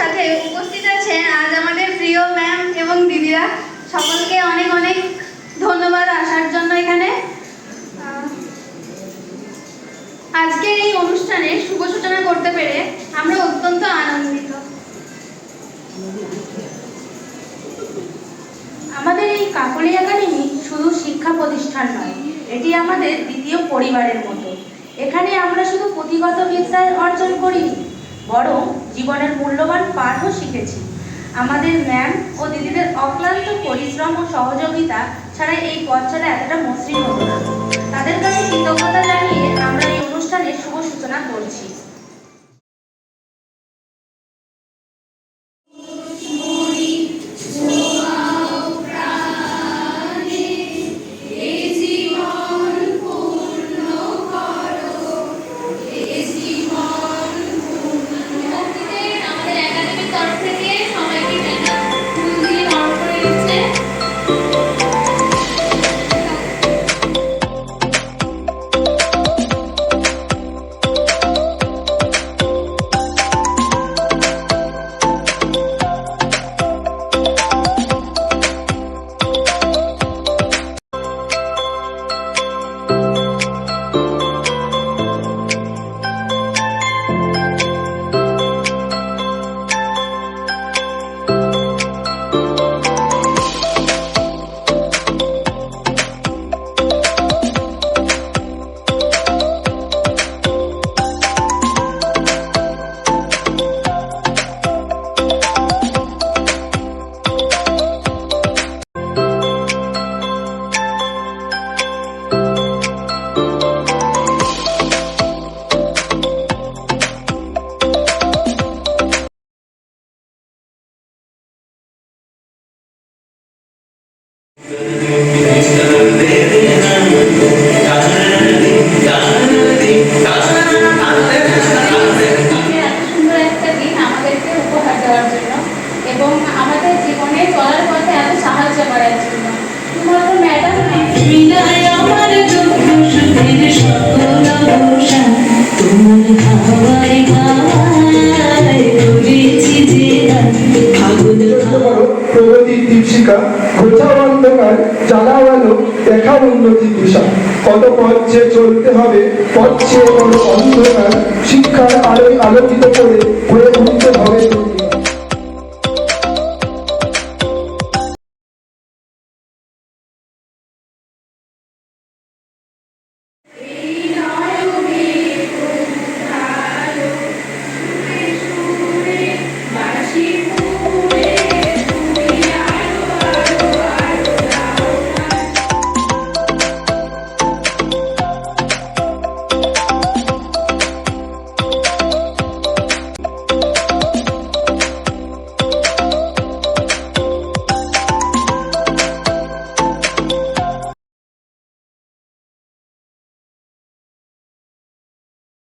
সাথে উপস্থিত আছেন আজ আমাদের প্রিয় ম্যাম এবং দিদিরা। সকলকে অনেক অনেক ধন্যবাদ আসার জন্য এখানে। আজকের এই অনুষ্ঠানে শুভ সূচনা করতে পেরে আমরা অত্যন্ত আনন্দিত। আমাদের এই কাকলি একাডেমি শুধু শিক্ষা প্রতিষ্ঠান নয়, এটি আমাদের দ্বিতীয় পরিবারের মতো। এখানে আমরা শুধু পুঁথিগত বিদ্যা অর্জন করিনি বরং জীবনের মূল্যবান পাঠও শিখেছি। আমাদের ম্যাম ও দিদিদের অক্লান্ত পরিশ্রম ও সহযোগিতা ছাড়া এই পথ ছাড়া এতটা মসৃণ হতো না। তাদের কাছে কৃতজ্ঞতা জানিয়ে আমরা আমাদের জীবনে চলার পথে এত সাহায্য করার জন্য শুধুমাত্র ম্যাডাম অন্ধকার জ্বালাও গেল দেখা উন্নতির দিশা কত পথ চলতে হবে, পথ চেয়ে কোনো অন্ধকার, শিক্ষার আলোয় আলোকিত করে, হয়ে উঠতে হবে।